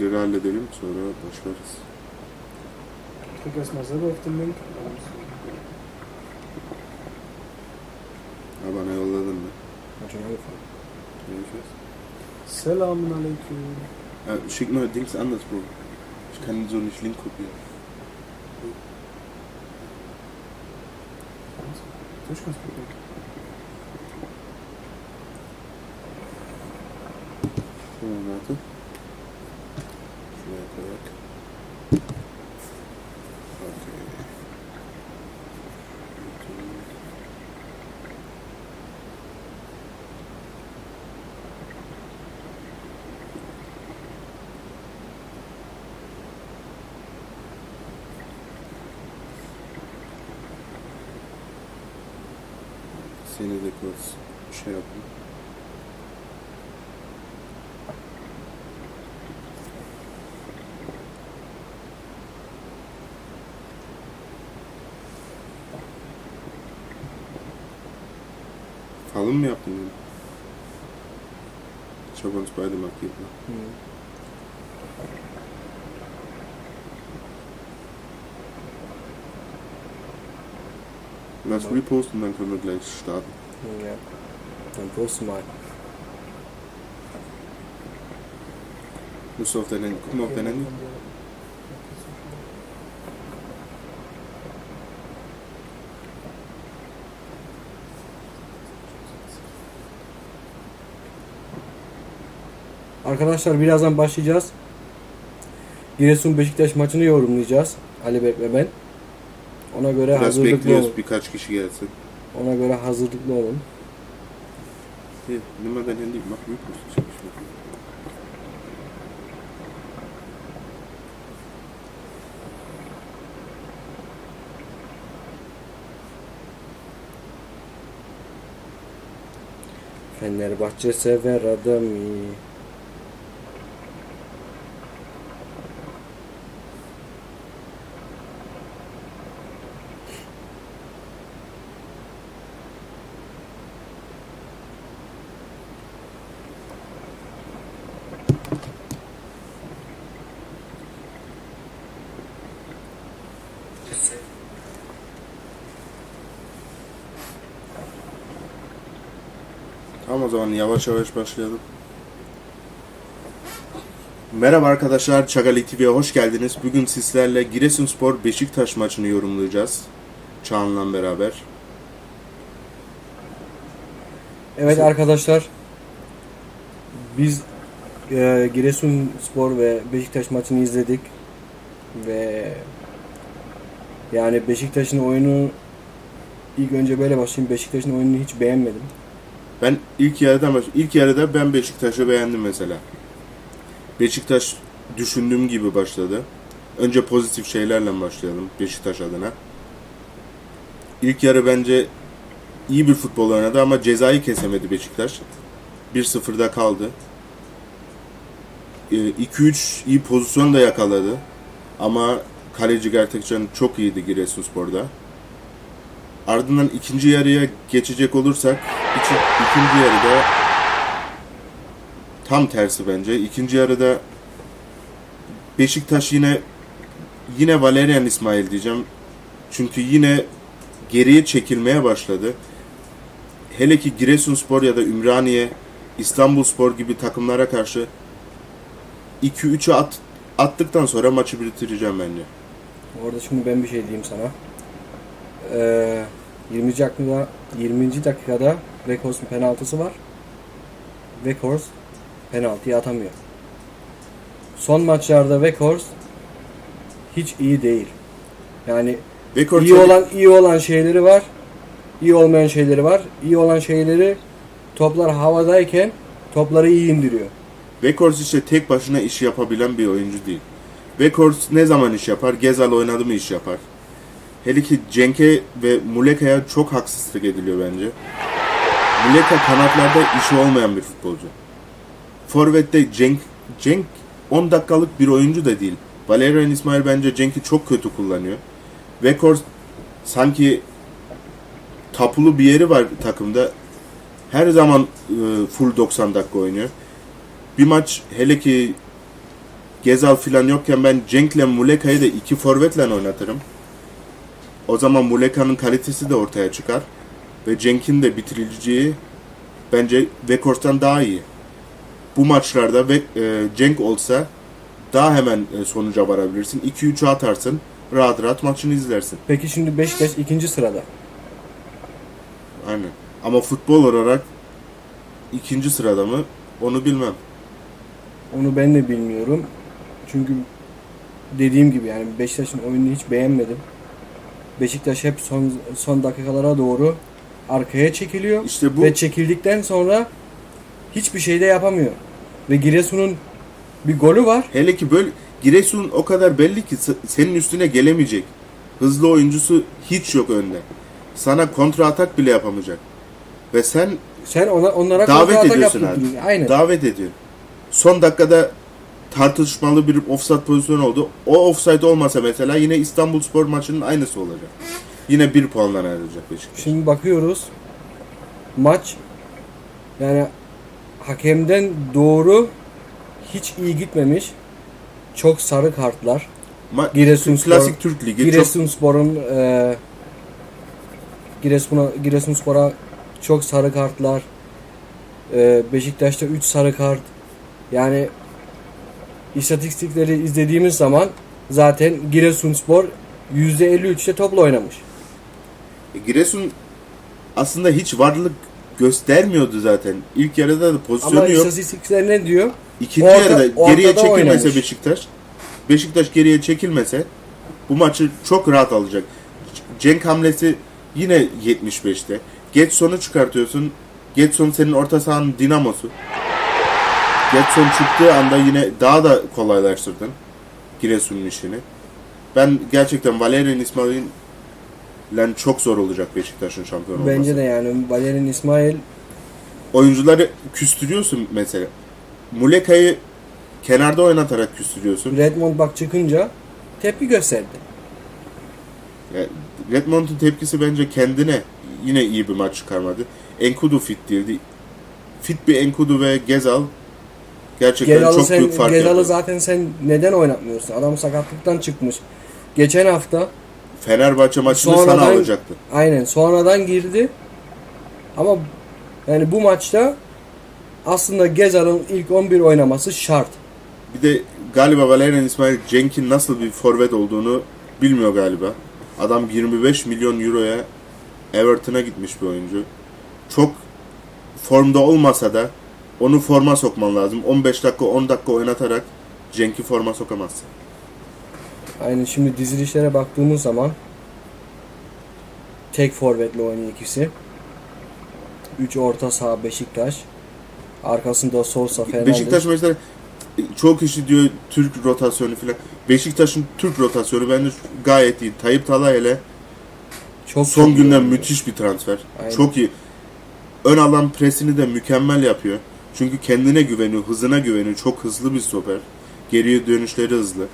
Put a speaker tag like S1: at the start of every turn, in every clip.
S1: Linkleri halledelim sonra başlarız.
S2: Drück erstmal selber auf den Link.
S1: Ha bana yolladın mı?
S3: Schon angefangen.
S1: Görüşürüz.
S2: Selamun Aleyküm.
S1: Ja, schick mal Dings anders, Bro. Ich kann so nicht Link kopieren.
S2: Durch ganz gut.
S1: Tamam Nathan. Koyak. Okey. Seni de şey yapayım. Markiert. Ne?
S3: Mhm.
S1: Lass reposten, dann können wir gleich starten.
S3: Ja. Dann poste mal.
S1: Musst du auf dein Handy, guck mal auf dein Handy.
S3: Arkadaşlar birazdan başlayacağız. Giresun Beşiktaş maçını yorumlayacağız. Ali Berk ve ben. Ona göre
S1: Biraz
S3: hazırlıklı
S1: bekliyoruz
S3: olun.
S1: birkaç kişi gelsin.
S3: Ona göre hazırlıklı olun.
S1: Repost. Ich hab nicht mehr.
S3: Fenerbahçe sever adamı.
S1: Tamam o zaman yavaş yavaş başlayalım. Merhaba arkadaşlar, Çagali TV'ye hoş geldiniz. Bugün sizlerle Giresunspor Beşiktaş maçını yorumlayacağız. Çağan'la beraber.
S3: Evet arkadaşlar. Biz e, Giresun Spor ve Beşiktaş maçını izledik. Ve yani Beşiktaş'ın oyunu ilk önce böyle başlayayım. Beşiktaş'ın oyununu hiç beğenmedim.
S1: Ben ilk yarıdan baş... ilk yarıda ben Beşiktaş'ı beğendim mesela. Beşiktaş düşündüğüm gibi başladı. Önce pozitif şeylerle başlayalım Beşiktaş adına. İlk yarı bence iyi bir futbol oynadı ama cezayı kesemedi Beşiktaş. 1-0'da kaldı. 2-3 iyi pozisyon da yakaladı. Ama kaleci gerçekten çok iyiydi Giresunspor'da. Ardından ikinci yarıya geçecek olursak iki, ikinci yarıda tam tersi bence. İkinci yarıda Beşiktaş yine yine Valerian İsmail diyeceğim. Çünkü yine geriye çekilmeye başladı. Hele ki Giresunspor ya da Ümraniye, İstanbulspor gibi takımlara karşı 2-3'ü at, attıktan sonra maçı bitireceğim bence.
S3: Orada şimdi ben bir şey diyeyim sana. Ee, 20. dakikada 20. dakikada Weghorst'un penaltısı var. Weghorst penaltıyı atamıyor. Son maçlarda Weghorst hiç iyi değil. Yani
S1: Rekor
S3: iyi olan iyi olan şeyleri var. iyi olmayan şeyleri var. İyi olan şeyleri toplar havadayken topları iyi indiriyor.
S1: Weghorst işte tek başına iş yapabilen bir oyuncu değil. Weghorst ne zaman iş yapar? Gezal oynadı mı iş yapar. Hele ki Cenk'e ve Muleka'ya çok haksızlık ediliyor bence. Muleka kanatlarda işi olmayan bir futbolcu. Forvet'te Cenk, Cenk 10 dakikalık bir oyuncu da değil. Valerian İsmail bence Cenk'i çok kötü kullanıyor. Weghorst sanki tapulu bir yeri var takımda. Her zaman e, full 90 dakika oynuyor. Bir maç hele ki Gezal falan yokken ben Cenk'le Muleka'yı da iki forvetle oynatırım. O zaman Muleka'nın kalitesi de ortaya çıkar. Ve Cenk'in de bitiriciliği bence Vekors'tan daha iyi. Bu maçlarda ve e, Cenk olsa daha hemen e, sonuca varabilirsin. 2-3'e atarsın. Rahat rahat maçını izlersin.
S3: Peki şimdi Beşiktaş ikinci sırada.
S1: Aynen. Ama futbol olarak ikinci sırada mı onu bilmem.
S3: Onu ben de bilmiyorum. Çünkü dediğim gibi yani Beşiktaş'ın oyununu hiç beğenmedim. Beşiktaş hep son son dakikalara doğru arkaya çekiliyor
S1: İşte bu
S3: ve çekildikten sonra hiçbir şey de yapamıyor. Ve Giresun'un bir golü var.
S1: hele ki böyle Giresun o kadar belli ki senin üstüne gelemeyecek. Hızlı oyuncusu hiç yok önde. Sana kontra atak bile yapamayacak. Ve sen
S3: Sen ona onlara
S1: davet ediyorsun
S3: yaptırıyorsun.
S1: abi.
S3: Aynen.
S1: Davet ediyor. Son dakikada tartışmalı bir offside pozisyonu oldu. O offside olmasa mesela yine İstanbul Spor maçının aynısı olacak. Yine bir puandan ayrılacak Beşiktaş.
S3: Şimdi bakıyoruz. Maç yani hakemden doğru hiç iyi gitmemiş. Çok sarı kartlar.
S1: Ma-
S3: Giresunspor-
S1: Klasik Türk Ligi çok
S3: Giresunspor'un e, Giresun'a Giresunspor'a çok sarı kartlar. E, Beşiktaş'ta 3 sarı kart. Yani istatistikleri izlediğimiz zaman zaten Giresunspor %53'te topla oynamış.
S1: E, Giresun aslında hiç varlık göstermiyordu zaten. İlk yarıda da pozisyonu
S3: Ama
S1: yok.
S3: istatistikler ne diyor?
S1: İkinci
S3: orta-
S1: yarıda geriye
S3: ortada
S1: çekilmese
S3: oynamış.
S1: Beşiktaş, Beşiktaş geriye çekilmese bu maçı çok rahat alacak. Cenk hamlesi yine 75'te. Getson çıkartıyorsun. Getson senin orta sahanın dinamosu. Getson çıktığı anda yine daha da kolaylaştırdın Giresun'un işini. Ben gerçekten Valerian İsmail'in lan çok zor olacak Beşiktaş'ın şampiyon olması.
S3: Bence de yani Valerian İsmail
S1: Oyuncuları küstürüyorsun mesela. Muleka'yı kenarda oynatarak küstürüyorsun.
S3: Redmond bak çıkınca tepki gösterdi.
S1: Yani Redmond'un tepkisi bence kendine yine iyi bir maç çıkarmadı. Enkudu fit değildi. Fit bir Enkudu ve Gezal gerçekten
S3: Gezal'ı
S1: çok
S3: sen
S1: büyük fark
S3: Gezal'ı
S1: yaptı.
S3: zaten sen neden oynatmıyorsun? Adam sakatlıktan çıkmış. Geçen hafta
S1: Fenerbahçe maçını sana
S3: Sonradan-
S1: alacaktı.
S3: aynen sonradan girdi. Ama yani bu maçta aslında Gezal'ın ilk 11 oynaması şart.
S1: Bir de galiba Valerian İsmail Cenk'in nasıl bir forvet olduğunu bilmiyor galiba. Adam 25 milyon euroya Everton'a gitmiş bir oyuncu. Çok formda olmasa da onu forma sokman lazım. 15 dakika 10 dakika oynatarak Cenk'i forma sokamazsın.
S3: Aynı şimdi dizilişlere baktığımız zaman tek forvetle oynuyor ikisi. 3 orta saha Beşiktaş. Arkasında Sosa Fernandes.
S1: Beşiktaş mesela çok kişi diyor Türk rotasyonu falan. Beşiktaş'ın Türk rotasyonu bence gayet iyi. Tayyip Talay hele
S3: çok
S1: Son günden müthiş bir transfer.
S3: Aynen.
S1: Çok iyi. Ön alan presini de mükemmel yapıyor. Çünkü kendine güveniyor, hızına güveniyor. Çok hızlı bir stoper. Geriye dönüşleri hızlı.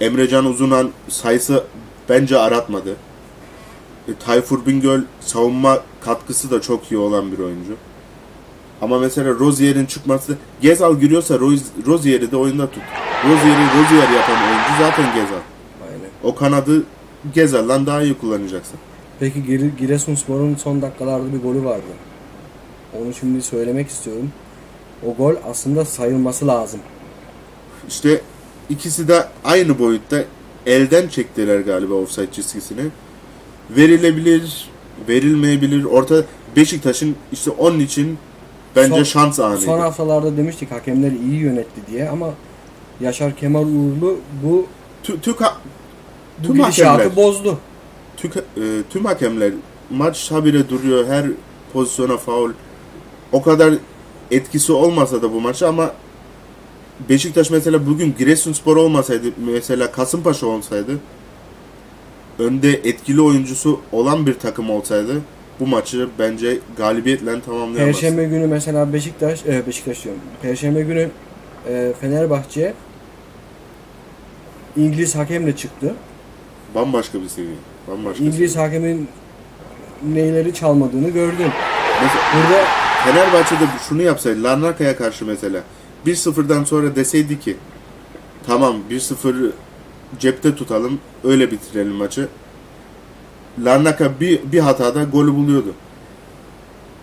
S1: Emrecan Uzunan sayısı bence aratmadı. E, Tayfur Bingöl savunma katkısı da çok iyi olan bir oyuncu. Ama mesela Rozier'in çıkması Gezal giriyorsa Roz- Rozier'i de oyunda tut. Rozier'i Rozier yapan oyuncu zaten Gezal.
S3: Aynen.
S1: O kanadı Gezal'dan daha iyi kullanacaksın.
S3: Peki Gire- Giresunspor'un son dakikalarda bir golü vardı. Onu şimdi söylemek istiyorum. O gol aslında sayılması lazım.
S1: İşte ikisi de aynı boyutta elden çektiler galiba offside çizgisini. Verilebilir, verilmeyebilir. Orta Beşiktaş'ın işte onun için bence
S3: Son-
S1: şans anıydı.
S3: Son haftalarda demiştik hakemler iyi yönetti diye ama Yaşar Kemal Uğurlu bu,
S1: Tü- Türk ha- Tüm hakemler.
S3: bozdu.
S1: Tük- e, tüm hakemler maç habire duruyor. Her pozisyona faul. O kadar etkisi olmasa da bu maçı ama Beşiktaş mesela bugün Giresunspor olmasaydı mesela Kasımpaşa olsaydı önde etkili oyuncusu olan bir takım olsaydı bu maçı bence galibiyetle tamamlayamaz.
S3: Perşembe günü mesela Beşiktaş, e, Beşiktaş diyorum. Perşembe günü e, Fenerbahçe İngiliz hakemle çıktı.
S1: Bambaşka bir seviye. Bambaşka
S3: İngiliz
S1: seviye.
S3: hakemin neyleri çalmadığını gördüm.
S1: Mesela
S3: Burada
S1: Fenerbahçe'de şunu yapsaydı Larnaka'ya karşı mesela 1-0'dan sonra deseydi ki Tamam 1-0 cepte tutalım. Öyle bitirelim maçı. Larnaka bir, bir hatada golü buluyordu.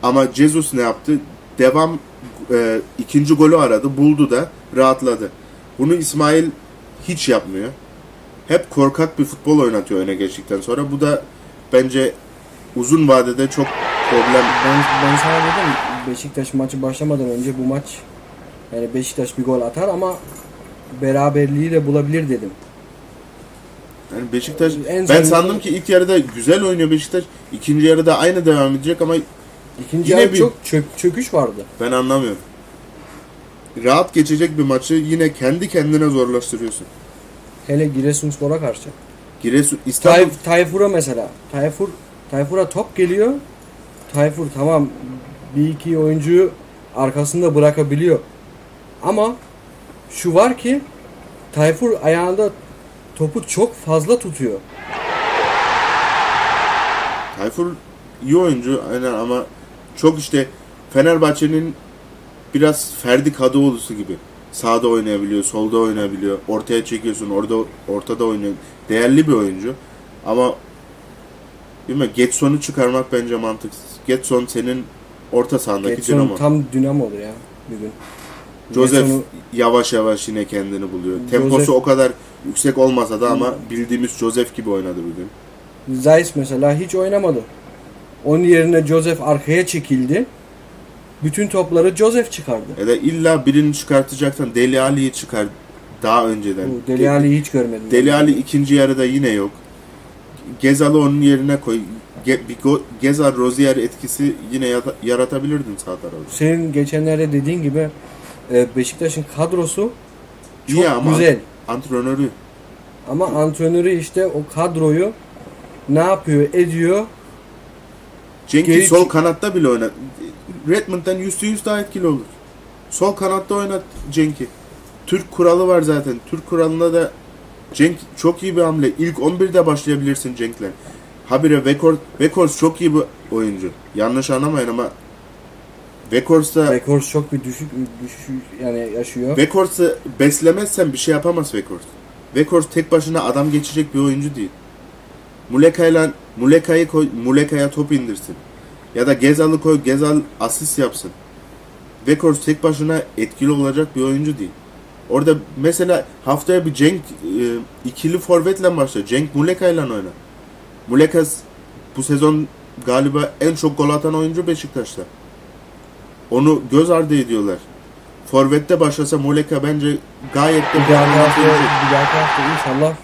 S1: Ama Jesus ne yaptı? Devam e, ikinci golü aradı. Buldu da rahatladı. Bunu İsmail hiç yapmıyor. Hep korkak bir futbol oynatıyor öne geçtikten sonra. Bu da bence uzun vadede çok problem.
S3: Ben, ben sana dedim Beşiktaş maçı başlamadan önce bu maç yani Beşiktaş bir gol atar ama beraberliği de bulabilir dedim.
S1: Yani Beşiktaş
S3: En
S1: ben
S3: sonunda-
S1: sandım ki ilk yarıda güzel oynuyor Beşiktaş. İkinci yarıda aynı devam edecek ama
S3: İkinci
S1: Yine
S3: yarı
S1: bir-
S3: çok çök, çöküş vardı.
S1: ben anlamıyorum. Rahat geçecek bir maçı yine kendi kendine zorlaştırıyorsun.
S3: Hele Giresunspor'a karşı.
S1: Giresun İstanbul
S3: Tayf, Tayfur'a mesela. Tayfur Tayfur'a top geliyor. Tayfur tamam bir iki oyuncuyu arkasında bırakabiliyor. Ama şu var ki Tayfur ayağında topu çok fazla tutuyor.
S1: Tayfur iyi oyuncu aynen ama çok işte Fenerbahçe'nin biraz Ferdi Kadıoğlu'su gibi. Sağda oynayabiliyor, solda oynayabiliyor. Ortaya çekiyorsun, orada ortada oynuyor. Değerli bir oyuncu. Ama bilmiyorum Getson'u çıkarmak bence mantıksız. Getson senin orta sahandaki
S3: Getson
S1: dinamo.
S3: tam dinamodur ya bir gün.
S1: Joseph
S3: Getson'u-
S1: yavaş yavaş yine kendini buluyor. Temposu
S3: Joseph-
S1: o kadar yüksek olmasa da ama bildiğimiz Joseph gibi oynadı bugün.
S3: Zeiss mesela hiç oynamadı. Onun yerine Joseph arkaya çekildi. Bütün topları Joseph çıkardı.
S1: Ya da illa birini çıkartacaksan Deli Ali'yi çıkar daha önceden.
S3: Bu Deli Ali'yi hiç görmedim.
S1: Deli Ali ikinci yarıda yine yok. Gezal'ı onun yerine koy. Ge- bir go- Gezal Rozier etkisi yine yata- yaratabilirdin sağ tarafta.
S3: Senin geçenlerde dediğin gibi e, Beşiktaş'ın kadrosu çok
S1: İyi ama
S3: güzel.
S1: antrenörü
S3: Ama antrenörü işte o kadroyu ne yapıyor ediyor.
S1: Cenk'i
S3: Geri-
S1: sol kanatta bile oynat. Redmond'dan yüzde yüz daha etkili olur. Sol kanatta oynat Cenk'i. Türk kuralı var zaten. Türk kuralında da Cenk çok iyi bir hamle. İlk 11'de başlayabilirsin Cenk'le. Habire Vekors, Vekors çok iyi bir oyuncu. Yanlış anlamayın ama Vekors'ta
S3: Rekors çok bir düşük düşüş yani yaşıyor.
S1: Vekors'u beslemezsen bir şey yapamaz Vekors. Vekors tek başına adam geçecek bir oyuncu değil. Muleka'yla Muleka'yı koy, Muleka'ya top indirsin. Ya da Gezal'ı koy, Gezal asist yapsın. Vekors tek başına etkili olacak bir oyuncu değil. Orada mesela haftaya bir Cenk e, ikili forvetle başla. Cenk Muleka'yla oyna. Muleka bu sezon galiba en çok gol atan oyuncu Beşiktaş'ta. Onu göz ardı ediyorlar. Forvet'te başlasa Muleka bence gayet de
S3: Bir dahaki hafta, bir dahaki hafta inşallah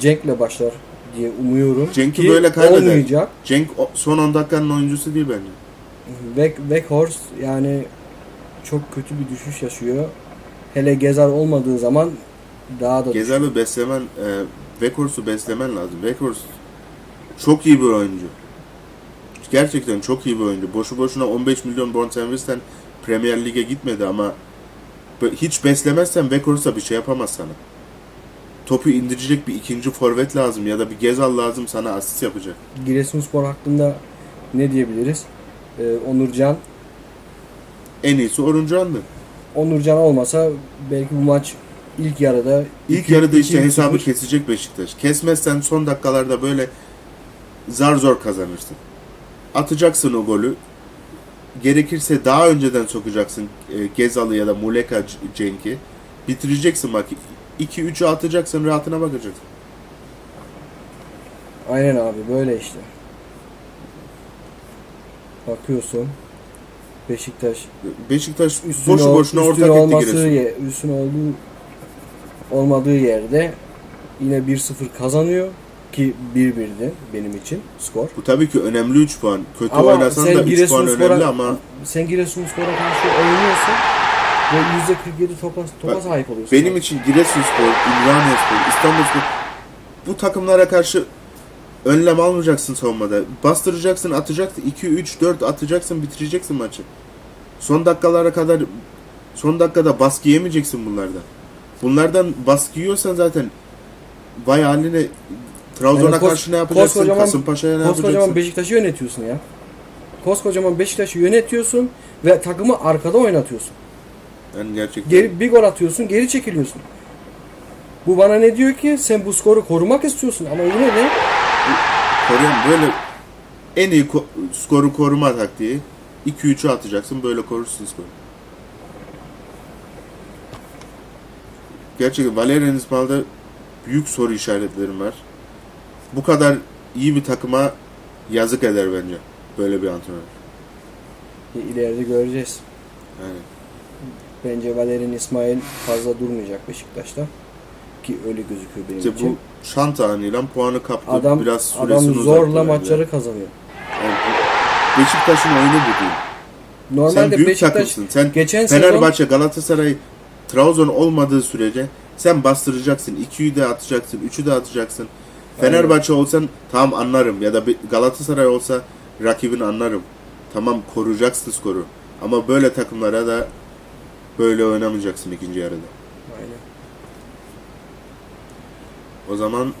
S3: Cenk'le başlar diye umuyorum.
S1: Cenk'i
S3: Ki
S1: böyle kaybeder.
S3: Olmayacak.
S1: Cenk son 10 dakikanın oyuncusu değil bence.
S3: Vek, Weghorst yani çok kötü bir düşüş yaşıyor. Hele Gezal olmadığı zaman daha da
S1: Gezal'ı beslemen, e, Vekors'u beslemen lazım. Vekors çok iyi bir oyuncu. Gerçekten çok iyi bir oyuncu. Boşu boşuna 15 milyon bonservisten Premier Lig'e gitmedi ama hiç beslemezsen Vekors'a bir şey yapamaz sana. Topu indirecek bir ikinci forvet lazım ya da bir Gezal lazım sana asist yapacak.
S3: Giresunspor hakkında ne diyebiliriz? Ee, Onurcan
S1: En iyisi Oruncan'dı.
S3: Onurcan olmasa belki bu maç ilk yarıda
S1: İlk
S3: iki-
S1: yarıda işte
S3: iki-
S1: hesabı kesecek Beşiktaş. Kesmezsen son dakikalarda böyle zar zor kazanırsın. Atacaksın o golü. Gerekirse daha önceden sokacaksın e, Gezal'ı ya da Muleka Cenk'i. Bitireceksin bak. 2-3'ü atacaksın rahatına bakacaksın.
S3: Aynen abi böyle işte. Bakıyorsun Beşiktaş
S1: Beşiktaş
S3: üstün
S1: boşu boşuna ortak etti
S3: olması
S1: Giresun.
S3: ye- üstün olduğu olmadığı yerde yine 1-0 kazanıyor ki 1-1'di benim için skor.
S1: Bu tabii ki önemli 3 puan. Kötü
S3: Ama
S1: oynasan da 3 puan önemli ama
S3: Sen Giresunspor'a karşı oynuyorsun ve %47 topa, topa sahip oluyorsun.
S1: benim için Giresunspor, Ümraniyeспor, İstanbulspor bu takımlara karşı önlem almayacaksın savunmada. Bastıracaksın, atacaksın. 2 3 4 atacaksın, bitireceksin maçı. Son dakikalara kadar son dakikada baskı yemeyeceksin bunlardan. Bunlardan baskı yiyorsan zaten vay haline Trabzon'a
S3: Yani
S1: karşı ne yapacaksın?
S3: koskocaman-
S1: Kasımpaşa'ya ne
S3: Koskocaman
S1: yapacaksın?
S3: Beşiktaş'ı yönetiyorsun ya. Koskocaman Beşiktaş'ı yönetiyorsun ve takımı arkada oynatıyorsun.
S1: Yani gerçekten
S3: Geri, bir gol atıyorsun, geri çekiliyorsun. Bu bana ne diyor ki? Sen bu skoru korumak istiyorsun ama yine de
S1: Koruyan böyle en iyi ko- skoru koruma taktiği 2-3'ü atacaksın böyle korursun skoru. Gerçekten Valerian İsmail'de büyük soru işaretlerim var. Bu kadar iyi bir takıma yazık eder bence. Böyle bir antrenör.
S3: ileride göreceğiz.
S1: Yani
S3: Bence Valerian İsmail fazla durmayacak Beşiktaş'ta. Ki öyle gözüküyor benim
S1: işte
S3: için.
S1: bu şant anıyla puanı kaptı.
S3: adam
S1: Biraz
S3: adam zorla maçları kazanıyor.
S1: Yani Beşiktaş'ın oyunu bu değil. Sen
S3: Normalde
S1: büyük
S3: Beşiktaş
S1: takımsın. Sen
S3: geçen sezon
S1: Fenerbahçe, Galatasaray, Trabzon olmadığı sürece sen bastıracaksın. 2'yi de atacaksın, 3'ü de atacaksın. Fenerbahçe olsan tamam anlarım ya da bir Galatasaray olsa rakibini anlarım. Tamam koruyacaksın skoru. Ama böyle takımlara da böyle oynamayacaksın ikinci yarıda.
S3: Aynen.
S1: O zaman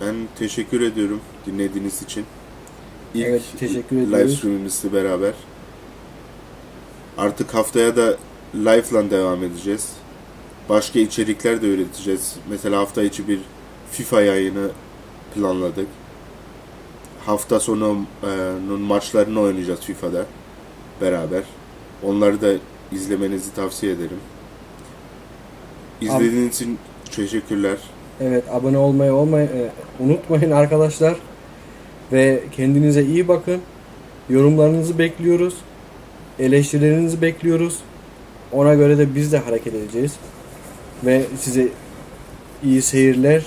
S1: ben teşekkür ediyorum dinlediğiniz için. İlk
S3: Evet, teşekkür
S1: live
S3: ediyoruz.
S1: streamimizle beraber. Artık haftaya da live'la devam edeceğiz. Başka içerikler de üreteceğiz. Mesela hafta içi bir FIFA yayını planladık. Hafta sonunun maçlarını oynayacağız FIFA'da beraber. Onları da izlemenizi tavsiye ederim. İzlediğiniz için teşekkürler.
S3: Evet abone olmayı olmayı e, unutmayın arkadaşlar. Ve kendinize iyi bakın. Yorumlarınızı bekliyoruz. Eleştirilerinizi bekliyoruz. Ona göre de biz de hareket edeceğiz. Ve size iyi seyirler.